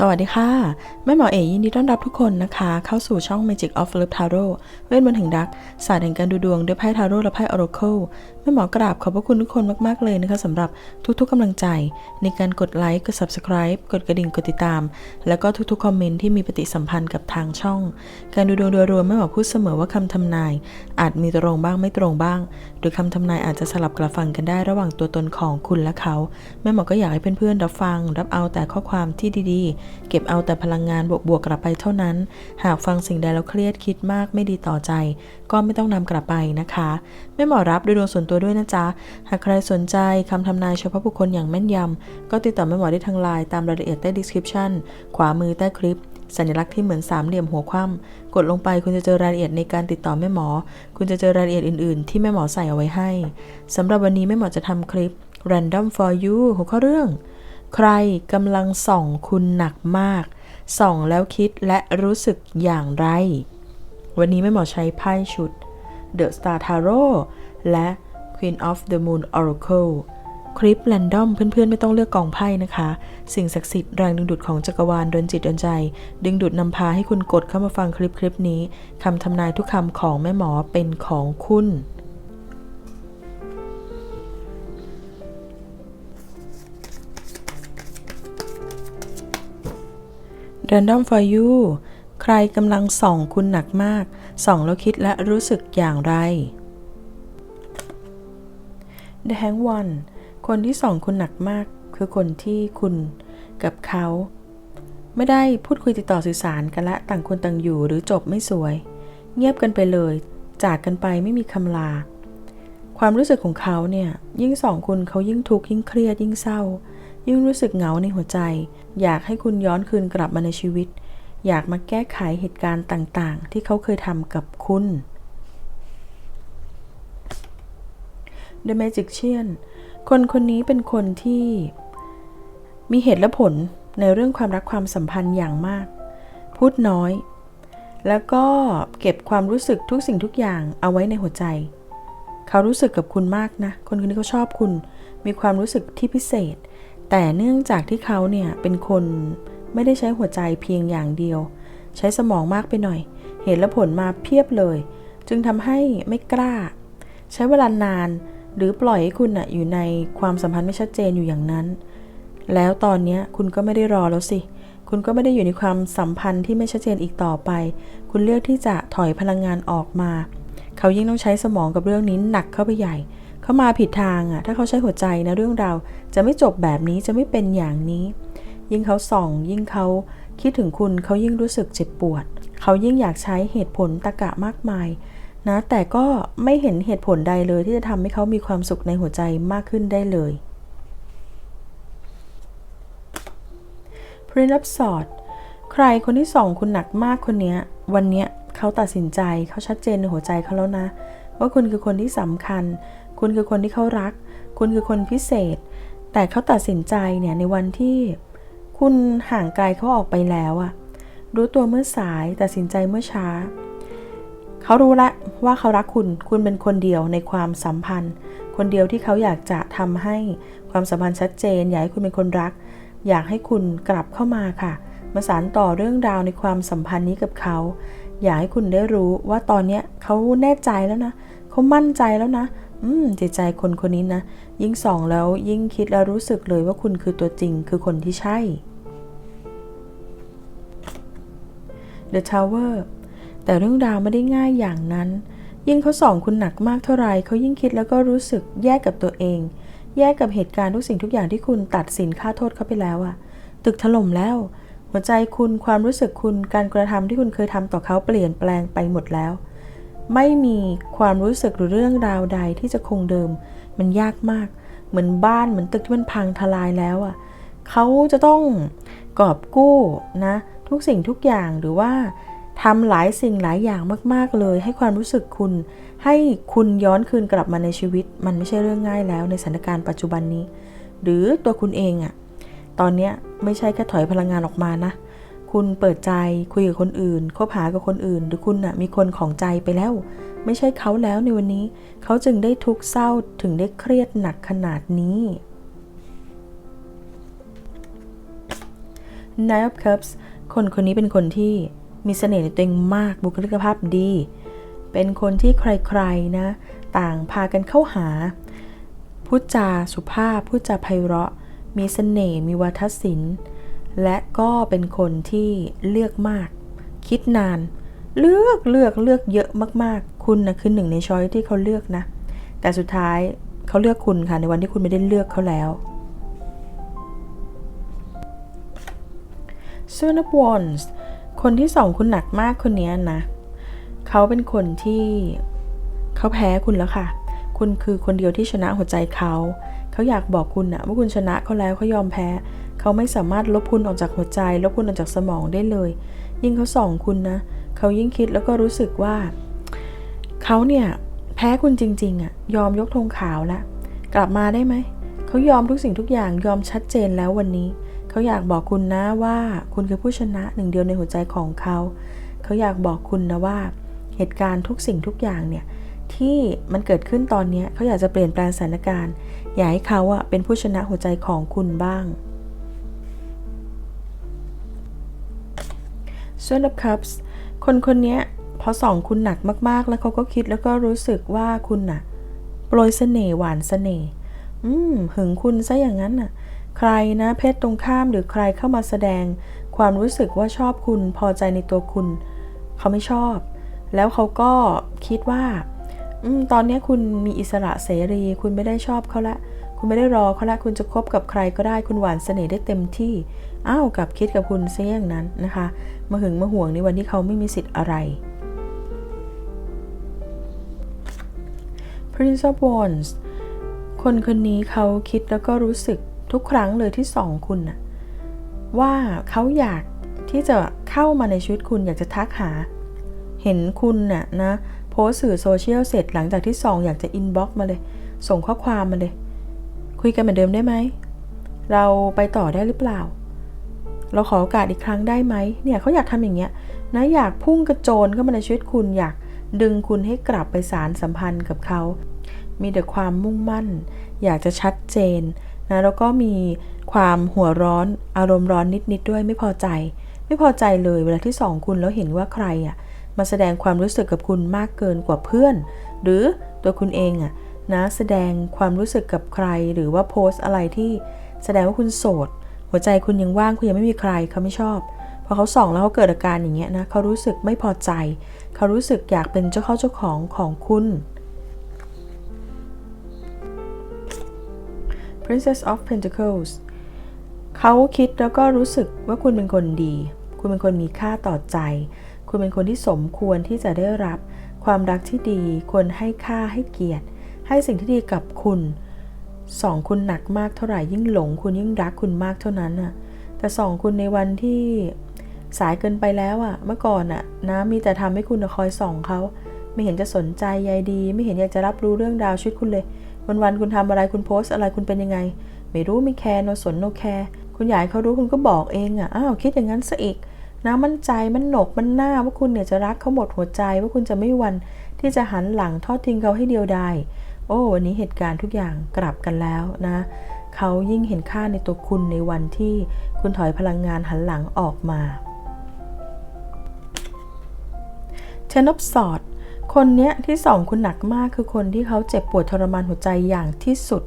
สวัสดีค่ะ แม่หมอเอ๋ยินดีต้อนรับทุกคนนะคะ เข้าสู่ช่อง Magic of Love Tarot เวทมนต์แห่งรักศาสตร์แห่งการดูดวงด้วยไพ่ทาโร่และไพ่อโรเคิล ม่หมอกราบขอบพระคุณทุกคนมาก ๆ เลยนะคะสำหรับทุกๆกำลังใจ ในการกดไลค์ กด Subscribe กดกระดิ่ง กดติดตาม แล้วก็ทุกๆคอมเมนต์ที่มีปฏิสัมพันธ์กับทางช่อง การดูดวงโดยรวมแม่หมอพูดเสมอว่าคำทำนาย อาจมีตรงบ้างไม่ตรงบ้างโดยคำทำนายอาจจะสลับกระฟังกันได้ระหว่างตัวตนของคุณและเขาแม่หมอก็อยากให้เพื่อนๆรับฟัง รับเอาแต่ข้อความที่ดีๆ เก็บเอาแต่พลังงานบวกๆกลับไปเท่านั้น หากฟังสิ่งใดแล้วเครียดคิดมากไม่ดีต่อใจก็ไม่ต้องนำกลับไปนะคะแม่หมอรับโดยดวงส่วนตัวด้วยนะจ๊ะ หากใครสนใจคำทำนายเฉพาะบุคคลอย่างแม่นยำ ก็ติดต่อแม่หมอได้ทางไลน์ตามรายละเอียดใต้ description ขวามือใต้คลิป สัญลักษณ์ที่เหมือนสามเหลี่ยมหัวคว่ำกดลงไปคุณจะเจอรายละเอียดในการติดต่อแม่หมอ คุณจะเจอรายละเอียดอื่น ๆ ที่แม่หมอใส่เอาไว้ให้สำหรับวันนี้แม่หมอจะทำคลิป random for you หัวข้อเรื่อง ใครกำลังส่องคุณหนักมาก ส่องแล้วคิดและรู้สึกอย่างไร วันนี้แม่หมอใช้ไพ่ชุด The Star Tarot และ Queen of the Moon Oracle คลิปแรนดอมเพื่อนๆ ไม่ต้องเลือกกองไพ่นะคะ สิ่งศักดิ์สิทธิ์แรงดึงดูดของจักรวาลดนจิตดนใจ ดึงดูดนำพาให้คุณกดเข้ามาฟังคลิปคลิปนี้คำทำนายทุกคำของแม่หมอเป็นของคุณ Random for you ใครกำลังส่องคุณหนักมาก ส่องแล้วคิดและรู้สึกอย่างไร The Hang One คนที่ส่องคุณหนักมาก คือคนที่คุณกับเขา ไม่ได้พูดคุยติดต่อสื่อสารกันละต่างคนต่างอยู่หรือจบไม่สวย เงียบกันไปเลย จากกันไปไม่มีคำลา ความรู้สึกของเขาเนี่ยยิ่งส่องคุณเขายิ่งทุกข์ยิ่งเครียดยิ่งเศร้า ยิ่งรู้สึกเหงาในหัวใจ อยากให้คุณย้อนคืนกลับมาในชีวิต อยากมาแก้ไขเหตุการณ์ต่างๆ ที่เขาเคยทำกับคุณ The Magician คนคนนี้เป็นคนที่มีเหตุและผลในเรื่องความรักความสัมพันธ์อย่างมาก พูดน้อย แล้วก็เก็บความรู้สึกทุกสิ่งทุกอย่างเอาไว้ในหัวใจ เขารู้สึกกับคุณมากนะ คนคนนี้เขาชอบคุณ มีความรู้สึกที่พิเศษ แต่เนื่องจากที่เขาเนี่ยเป็นคน ไม่ได้ใช้หัวใจเพียงอย่างเดียว ใช้สมองมากไปหน่อย เหตุและผลมาเพียบเลย จึงทำให้ไม่กล้า ใช้เวลานานหรือปล่อยให้คุณอะอยู่ในความสัมพันธ์ไม่ชัดเจนอยู่อย่างนั้น แล้วตอนนี้คุณก็ไม่ได้รอแล้วสิ คุณก็ไม่ได้อยู่ในความสัมพันธ์ที่ไม่ชัดเจนอีกต่อไป คุณเลือกที่จะถอยพลังงานออกมา เขายิ่งต้องใช้สมองกับเรื่องนี้หนักเข้าไปใหญ่ เขามาผิดทางอะถ้าเขาใช้หัวใจนะเรื่องเราจะไม่จบแบบนี้จะไม่เป็นอย่างนี้ ยิ่งเขาส่อง ยิ่งเขาคิดถึงคุณเขายิ่งรู้สึกเจ็บปวด เขายิ่งอยากใช้เหตุผลตะกะมากมายนะแต่ก็ไม่เห็นเหตุผลใดเลยที่จะทำให้เขามีความสุขในหัวใจมากขึ้นได้เลย Prince of s o r t ใครคนที่ส่องคุณหนักมากคนเนี้ยวันเนี้ยเขาตัดสินใจเขาชัดเจนในหัวใจเขาแล้วนะ ว่าคุณคือคนที่สำคัญ คุณคือคนที่เขารัก คุณคือคนพิเศษ แต่เขาตัดสินใจเนี่ยในวันที่ คุณห่างไกลเขาออกไปแล้วอะรู้ตัวเมื่อสายตัดสินใจเมื่อช้า เขารู้ละว่าเขารักคุณ คุณเป็นคนเดียวในความสัมพันธ์ คนเดียวที่เขาอยากจะทำให้ความสัมพันธ์ชัดเจน อยากให้คุณเป็นคนรัก อยากให้คุณกลับเข้ามาค่ะ มาสานต่อเรื่องราวในความสัมพันธ์นี้กับเขา อยากให้คุณได้รู้ว่าตอนเนี้ยเขาแน่ใจแล้วนะ เขามั่นใจแล้วนะ อืมจิตใจคนคนนี้นะ ยิ่งส่องแล้วยิ่งคิดแล้วรู้สึกเลยว่าคุณคือตัวจริงคือคนที่ใช่ The Tower แต่เรื่องราวไม่ได้ง่ายอย่างนั้น ยิ่งเขาส่องคุณหนักมากเท่าไรเขายิ่งคิดแล้วก็รู้สึกแย่กับตัวเอง แย่กับเหตุการณ์ทุกสิ่งทุกอย่างที่คุณตัดสินค่าโทษเขาไปแล้วอะตึกถล่มแล้ว หัวใจคุณความรู้สึกคุณการกระทำที่คุณเคยทำต่อเขาเปลี่ยนแปลงไปหมดแล้ว ไม่มีความรู้สึกหรือเรื่องราวใดที่จะคงเดิม มันยากมาก เหมือนบ้านเหมือนตึกที่มันพังทลายแล้วอะเขาจะต้องกอบกู้นะ ทุกสิ่งทุกอย่างหรือว่าทำหลายสิ่งหลายอย่างมาก ๆ เลย ให้ความรู้สึกคุณ ให้คุณย้อนคืนกลับมาในชีวิต มันไม่ใช่เรื่องง่ายแล้วในสถานการณ์ปัจจุบันนี้ หรือตัวคุณเองอะตอนนี้ไม่ใช่แค่ถอยพลังงานออกมานะ คุณเปิดใจคุยกับคนอื่นคบหากับคนอื่น หรือคุณนะมีคนของใจไปแล้ว ไม่ใช่เขาแล้วในวันนี้ เขาจึงได้ทุกข์เศร้าถึงได้เครียดหนักขนาดนี้ Nine of Cups คนคนนี้เป็นคนที่มีเสน่ห์ในตัวเองมากบุคลิกภาพดี เป็นคนที่ใครๆนะ ต่างพากันเข้าหาพูดจาสุภาพพูดจาไพเราะ มีเสน่ห์มีวัฒนศิลป์ และก็เป็นคนที่เลือกมาก คิดนาน เลือกเลือกเลือกเยอะมากๆ คุณนะคือหนึ่งในช้อยที่เขาเลือกนะ แต่สุดท้ายเขาเลือกคุณค่ะในวันที่คุณไม่ได้เลือกเขาแล้ว s o n of Wands คนที่สองคุณหนักมากคนนี้นะ เขาเป็นคนที่เขาแพ้คุณแล้วค่ะ คุณคือคนเดียวที่ชนะหัวใจเขา เขาอยากบอกคุณนะว่าคุณชนะเขาแล้วเขายอมแพ้ เขาไม่สามารถลบคุณออกจากหัวใจ ลบคุณออกจากสมองได้เลย ยิ่งเขาส่องคุณนะ เขายิ่งคิดแล้วก็รู้สึกว่า เขาเนี่ยแพ้คุณจริงๆอะยอมยกธงขาวแล้วกลับมาได้ไหม เขายอมทุกสิ่งทุกอย่างยอมชัดเจนแล้ววันนี้ เขาอยากบอกคุณนะว่าคุณคือผู้ชนะหนึ่งเดียวในหัวใจของเขา เขาอยากบอกคุณนะว่า เหตุการณ์ทุกสิ่งทุกอย่างเนี่ยที่มันเกิดขึ้นตอนนี้เขาอยากจะเปลี่ยนแปลงสถานการณ์ อยากให้เขาอะเป็นผู้ชนะหัวใจของคุณบ้าง s o n of Cups คนคนนี้พอส่องคุณหนักมากๆ แล้วเขาก็คิดแล้วก็รู้สึกว่าคุณน่ะ โปรยเสน่ห์หวานเสน่ห์อืมหึงคุณซะอย่างนั้นน่ะ ใครนะเพศตรงข้ามหรือใครเข้ามาแสดง ความรู้สึกว่าชอบคุณพอใจในตัวคุณ เขาไม่ชอบ แล้วเขาก็คิดว่าอตอนนี้คุณมีอิสระเสรี คุณไม่ได้ชอบเขาละ คุณไม่ได้รอเขาละ คุณจะคบกับใครก็ได้ คุณหวานเสน่ห์ได้เต็มที่ อ้าวกับคิดกับคุณซะอย่างนั้นนะคะ มาหึงมาห่วงในวันที่เขาไม่มีสิทธิ์อะไร Prince of Wands คนคนนี้เขาคิดแล้วก็รู้สึกทุกครั้งเลยที่สองคุณน่ะว่าเขาอยากที่จะเข้ามาในชีวิตคุณอยากจะทักหา เห็นคุณน่ะนะโพสสื่อโซเชียลเสร็จหลังจากที่สองอยากจะอินบ็อกมาเลย ส่งข้อความมาเลย คุยกันเหมือนเดิมได้ไหม เราไปต่อได้หรือเปล่า เราขอโอกาสอีกครั้งได้ไหมเนี่ยเขาอยากทำอย่างเงี้ยนะอยากพุ่งกระโจนเข้ามาในชีวิตคุณอยากดึงคุณให้กลับไปสารสัมพันธ์กับเขา มีแต่ความมุ่งมั่น อยากจะชัดเจนนะแล้วก็มีความหัวร้อนอารมณ์ร้อนนิดๆด้วยไม่พอใจ ไม่พอใจเลยเวลาที่สองคุณแล้วเห็นว่าใครอะมาแสดงความรู้สึกกับคุณมากเกินกว่าเพื่อน หรือตัวคุณเองอะนะแสดงความรู้สึกกับใครหรือว่าโพสต์อะไรที่แสดงว่าคุณโสด หัวใจคุณยังว่างคุณยังไม่มีใครเขาไม่ชอบพอเขาส่องแล้วเขาเกิดอาการอย่างเงี้ยนะเขารู้สึกไม่พอใจ เขารู้สึกอยากเป็นเจ้าเข้าเจ้าของของคุณ Princess of Pentacles เขาคิดแล้วก็รู้สึกว่าคุณเป็นคนดี คุณเป็นคนมีค่าต่อใจ คุณเป็นคนที่สมควรที่จะได้รับ ความรักที่ดี ควรให้ค่าให้เกียรติ ให้สิ่งที่ดีกับคุณ สองคุณหนักมากเท่าไหร่ยิ่งหลงคุณยิ่งรักคุณมากเท่านั้นน่ะ แต่สองคุณในวันที่สายเกินไปแล้วอะ่ะ เมื่อก่อนอะ่ะนะมีแต่ทำให้คุณคอยส่องเขาไม่เห็นจะสนใจใยดี ไม่เห็นอยากจะรับรู้เรื่องราวชีวิตคุณเลย วันๆคุณทำอะไรคุณโพสอะไรคุณเป็นยังไง ไม่รู้ไม่แคร์โนสนโนแคร์คุณอยากให้เขารู้คุณก็บอกเองอะ่ะอ้าวคิดอย่างนั้นซะอีกนะมั่นใจมันหนกมันหน้าว่าคุณเนี่ยจะรักเขาหมดหัวใจว่าคุณจะไม่วันที่จะหันหลังทอดทิ้งเขาให้เดียวดาย โอ้วันนี้เหตุการณ์ทุกอย่างกลับกันแล้วนะเขายิ่งเห็นค่าในตัวคุณในวันที่คุณถอยพลังงานหันหลังออกมาเทนอบสอด คนเนี้ยที่สองคุณหนักมากคือคนที่เขาเจ็บปวดทรมานหัวใจอย่างที่สุด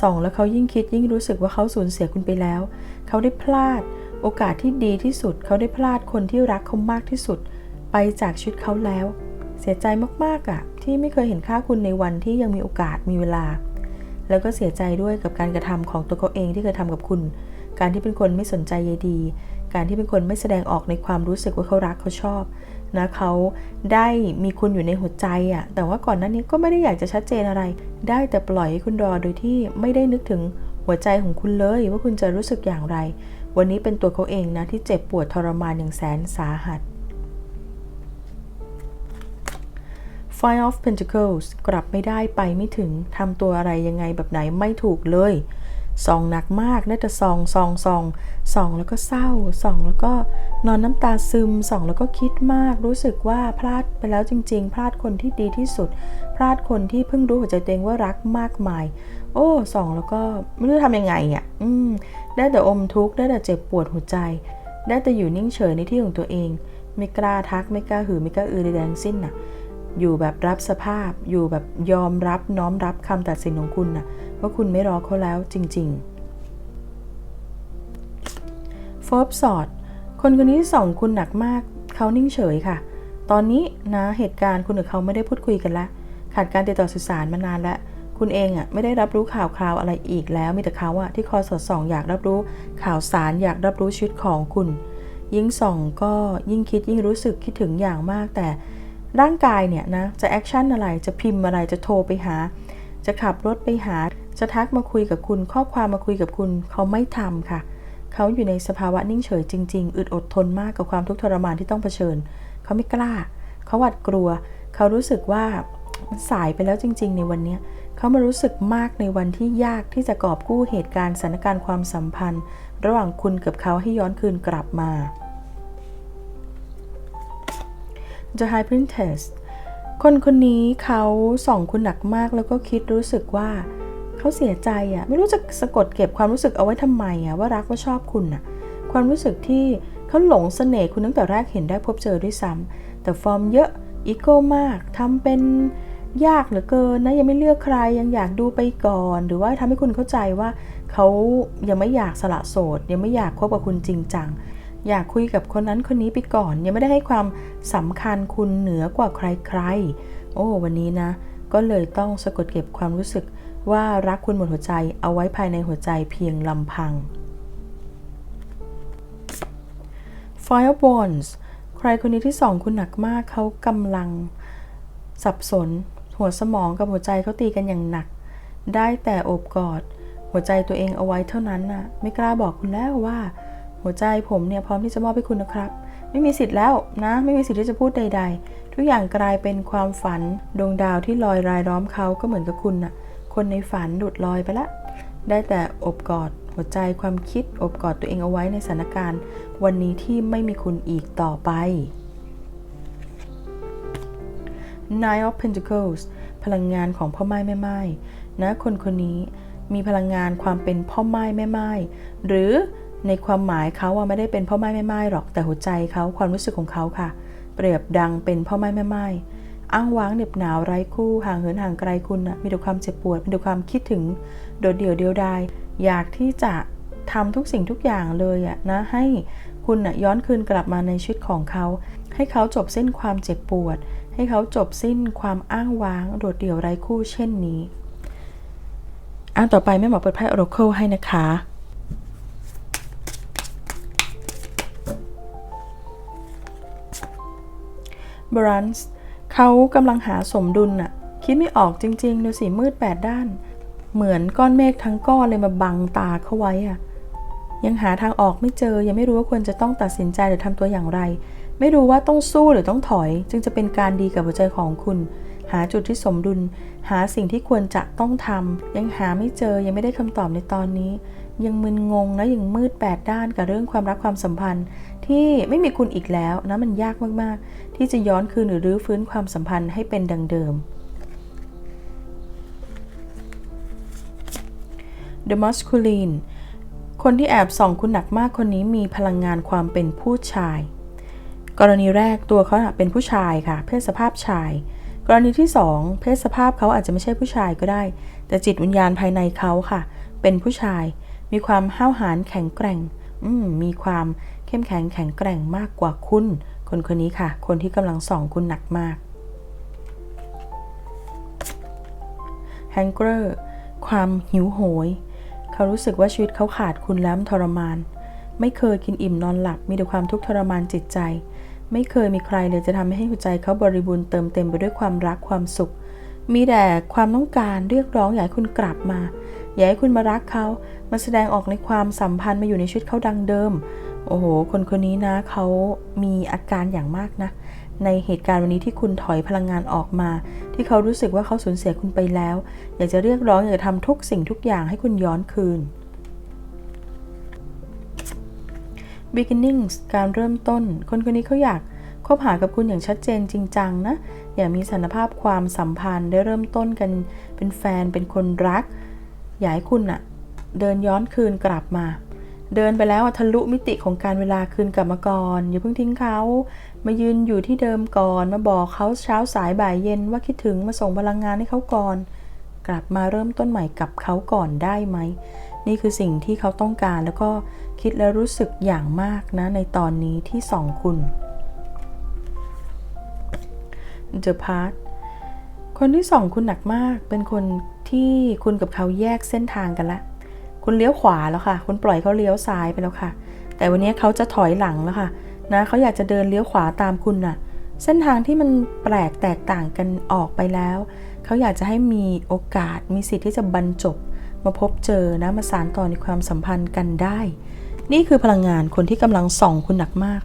สองแล้วเขายิ่งคิดยิ่งรู้สึกว่าเขาสูญเสียคุณไปแล้ว เขาได้พลาด โอกาสที่ดีที่สุด เขาได้พลาดคนที่รักเขามากที่สุด ไปจากชีวิตเขาแล้ว เสียใจมากๆอะ่ะที่ไม่เคยเห็นค่าคุณในวันที่ยังมีโอกาสมีเวลา แล้วก็เสียใจด้วยกับการกระทำของตัวเขาเองที่เคยทำกับคุณ การที่เป็นคนไม่สนใจใยดี การที่เป็นคนไม่แสดงออกในความรู้สึกว่าเขารักเขาชอบนะเขาได้มีคุณอยู่ในหัวใจอะ่ะแต่ว่าก่อนหน้านี้ก็ไม่ได้อยากจะชัดเจนอะไร ได้แต่ปล่อยให้คุณรอโดยที่ไม่ได้นึกถึงหัวใจของคุณเลยว่าคุณจะรู้สึกอย่างไร วันนี้เป็นตัวเขาเองนะที่เจ็บปวดทรมานอย่างแสนสาหัส Five of Pentacles กลับไม่ได้ไปไม่ถึงทำตัวอะไรยังไงแบบไหนไม่ถูกเลยส่องหนักมากน่าจะส่องส่องส่องส่องแล้วก็เศร้าส่องแล้วก็นอนน้ำตาซึมส่องแล้วก็คิดมาก รู้สึกว่าพลาดไปแล้วจริง ๆ พลาดคนที่ดีที่สุด พลาดคนที่เพิ่งรู้หัวใจตัวเองว่ารักมากมาย โอ้ส่องแล้วก็ไม่รู้ทำยังไงอะอืมได้แต่อมทุกข์ได้แต่เจ็บปวดหัวใจ ได้แต่อยู่นิ่งเฉยในที่ของตัวเอง ไม่กล้าทักไม่กล้าหือไม่กล้าอือใดๆทั้งสิ้นน่ะ อยู่แบบรับสภาพ อยู่แบบยอมรับน้อมรับคำตัดสินของคุณนะว่าคุณไม่รอเขาแล้วจริง ๆ โฟบสอด คนคนนี้ส่องคุณหนักมากเขานิ่งเฉยค่ะ ตอนนี้นะเหตุการณ์คุณกับเขาไม่ได้พูดคุยกันล้วขาดการติดต่อสื่อสารมานานแล้วคุณเองอะไม่ได้รับรู้ข่าวคราวอะไรอีกแล้วมีแต่เขาอะที่คอยสอดส่องอยากรับรู้ข่าวสารอยากรับรู้ชีวิตของคุณ ยิ่งส่องก็ยิ่งคิดยิ่งรู้สึกคิดถึงอย่างมากแต่ ร่างกายเนี่ยนะจะแอคชั่นอะไรจะพิมพ์อะไรจะโทรไปหา จะขับรถไปหา จะทักมาคุยกับคุณ ข้อความมาคุยกับคุณเขาไม่ทำค่ะ เขาอยู่ในสภาวะนิ่งเฉยจริง ๆ อึดอดทนมากกับความทุกข์ทรมานที่ต้องเผชิญ เขาไม่กล้า เขาหวาดกลัว เขารู้สึกว่ามันสายไปแล้วจริง ๆ ในวันนี้เขามารู้สึกมากในวันที่ยากที่จะกอบกู้เหตุการณ์สถานการณ์ความสัมพันธ์ ระหว่างคุณกับเขาให้ย้อนคืนกลับมา The High Princess คนคนนี้เขาส่องคุณหนักมากแล้วก็คิดรู้สึกว่าเขาเสียใจอะ่ะไม่รู้จะสะกดเก็บความรู้สึกเอาไว้ทำไมอะ่ะว่ารักว่าชอบคุณอะความรู้สึกที่เขาหลงเสน่ห์คุณตั้งแต่แรกเห็นได้พบเจอด้วยซ้ำแต่ฟอร์มเยอะอีโก้มากทำเป็นยากเหลือเกินนะยังไม่เลือกใครยังอยากดูไปก่อน หรือว่าทำให้คุณเข้าใจว่าเขายังไม่อยากสละโสด ยังไม่อยากคบกับคุณจริงจัง อยากคุยกับคนนั้นคนนี้ไปก่อน ยังไม่ได้ให้ความสำคัญคุณเหนือกว่าใครๆ โอ้ วันนี้นะ ก็เลยต้องสะกดเก็บความรู้สึกว่ารักคุณหมดหัวใจเอาไว้ภายในหัวใจเพียงลำพัง Fire Bonds ใครคนนี้ที่สองคุณหนักมากเขากำลังสับสน หัวสมองกับหัวใจเขาตีกันอย่างหนัก ได้แต่โอบกอด หัวใจตัวเองเอาไว้เท่านั้นน่ะ ไม่กล้าบอกคุณแล้วว่า หัวใจผมเนี่ยพร้อมที่จะมอบให้คุณนะครับ ไม่มีสิทธิ์แล้วนะ ไม่มีสิทธิ์ที่จะพูดใด ๆ ทุกอย่างกลายเป็นความฝันดวงดาวที่ลอยรายล้อมเขาก็เหมือนกับคุณน่ะ คนในฝันหลุดลอยไปละ ได้แต่อบกอด หัวใจความคิดอบกอดตัวเองเอาไว้ในสถานการณ์ วันนี้ที่ไม่มีคุณอีกต่อไป Nine of Pentacles พลังงานของพ่อไม้แม่ไม้นะคนคนนี้มีพลังงานความเป็นพ่อไม้แม่ไม้หรือ ในความหมายเขาว่าไม่ได้เป็นพ่อไม้แม่ไม้หรอกแต่หัวใจเขาความรู้สึกของเขาค่ะ เปรียบดังเป็นพ่อไม้แม่ไม้อ้างว้างเหน็บหนาวไร้คู่ห่างเหินห่างไกลคุณนะมีแต่ความเจ็บปวดมีแต่ความคิดถึง โดดเดี่ยวเดียวดายอยากที่จะทำทุกสิ่งทุกอย่างเลยอะนะให้คุณนะย้อนคืนกลับมาในชีวิตของเขา ให้เขาจบสิ้นความเจ็บปวด ให้เขาจบสิ้นความอ้างว้าง โดดเดี่ยวไร้คู่เช่นนี้อ่านต่อไปแม่หมอเปิดไพ่ Oracle ให้นะคะ บรันส์เขากำลังหาสมดุลน่ะ คิดไม่ออกจริงๆ ดูสิมืดแปดด้าน เหมือนก้อนเมฆทั้งก้อนเลยมาบังตาเขาไว้อะยังหาทางออกไม่เจอ ยังไม่รู้ว่าควรจะต้องตัดสินใจหรือทำตัวอย่างไร ไม่รู้ว่าต้องสู้หรือต้องถอย จึงจะเป็นการดีกับหัวใจของคุณ หาจุดที่สมดุล หาสิ่งที่ควรจะต้องทำยังหาไม่เจอยังไม่ได้คำตอบในตอนนี้ ยังมึนงงและยังมืดแปดด้านกับเรื่องความรักความสัมพันธ์ ที่ไม่มีคุณอีกแล้วนะมันยากมากๆ ที่จะย้อนคืนหรือรื้อฟื้นความสัมพันธ์ให้เป็นดังเดิม The Masculine คนที่แอบส่องคุณหนักมากคนนี้มีพลังงานความเป็นผู้ชาย กรณีแรกตัวเขาเป็นผู้ชายค่ะ เพศสภาพชาย กรณีที่ 2 เพศสภาพเขาอาจจะไม่ใช่ผู้ชายก็ได้ แต่จิตวิญญาณภายในเขาค่ะ เป็นผู้ชาย มีความห้าวหาญแข็งแกร่งมมีความ เข้มแข็งแข็งแกร่งมากกว่าคุณ คนคนนี้ค่ะ คนที่กำลังส่องคุณหนักมากแฮงเกอร์ความหิวโหย เขารู้สึกว่าชีวิตเขาขาดคุณแล้วทรมาน ไม่เคยกินอิ่มนอนหลับ มีแต่ความทุกข์ทรมานจิตใจ ไม่เคยมีใครเลยจะทำให้หัวใจเขาบริบูรณ์เติมเต็มไปด้วยความรักความสุข มีแต่ความต้องการเรียกร้องอยากให้คุณกลับมา อยากให้คุณมารักเขา มาแสดงออกในความสัมพันธ์มาอยู่ในชีวิตเขาดังเดิม โอ้โห คนคนนี้นะเขามีอาการอย่างมากนะ ในเหตุการณ์วันนี้ที่คุณถอยพลังงานออกมา ที่เขารู้สึกว่าเขาสูญเสียคุณไปแล้ว อยากจะเรียกร้องอยากจะทำทุกสิ่งทุกอย่างให้คุณย้อนคืน beginnings การเริ่มต้น คนคนนี้เขาอยากคบหากับคุณอย่างชัดเจนจริงจังนะ อยากมีสันภาพความสัมพันธ์ได้เริ่มต้นกันเป็นแฟนเป็นคนรัก อยากให้คุณอะเดินย้อนคืนกลับมา เดินไปแล้วทะลุมิติของการเวลาคืนกลับมาก่อนอย่าเพิ่งทิ้งเขามายืนอยู่ที่เดิมก่อน มาบอกเขาเช้าสายบ่ายเย็นว่าคิดถึงมาส่งพลังงานให้เขาก่อน กลับมาเริ่มต้นใหม่กับเขาก่อนได้ไหม นี่คือสิ่งที่เขาต้องการแล้วก็คิดและรู้สึกอย่างมากนะในตอนนี้ที่สองคุณ The Part คนที่สองคุณหนักมากเป็นคนที่คุณกับเขาแยกเส้นทางกันละ คุณเลี้ยวขวาแล้วค่ะ คุณปล่อยเขาเลี้ยวซ้ายไปแล้วค่ะ แต่วันนี้เขาจะถอยหลังแล้วค่ะนะเขาอยากจะเดินเลี้ยวขวาตามคุณน่ะ เส้นทางที่มันแปลกแตกต่างกันออกไปแล้ว เขาอยากจะให้มีโอกาสมีสิทธิ์ที่จะบรรจบ มาพบเจอนะมาสานต่อในความสัมพันธ์กันได้ นี่คือพลังงานคนที่กำลังส่องคุณหนักมาก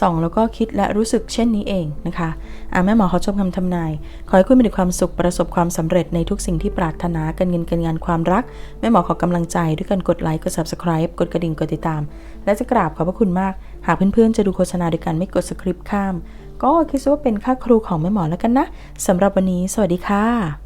ส่องแล้วก็คิดและรู้สึกเช่นนี้เองนะคะอ่าแม่หมอเขาชมคำทำนาย ขอให้คุณมีแต่ความสุขประสบความสำเร็จในทุกสิ่งที่ปรารถนาการเงินการงานความรัก แม่หมอขอกำลังใจด้วยการกดไลค์กด subscribe กดกระดิ่งกดติดตาม และจะกราบขอบพระคุณมาก หากเพื่อนๆจะดูโฆษณาด้วยกันไม่กดสคริปต์ข้าม ก็คิดว่าเป็นค่าครูของแม่หมอแล้วกันนะสำหรับวันนี้ สวัสดีค่ะ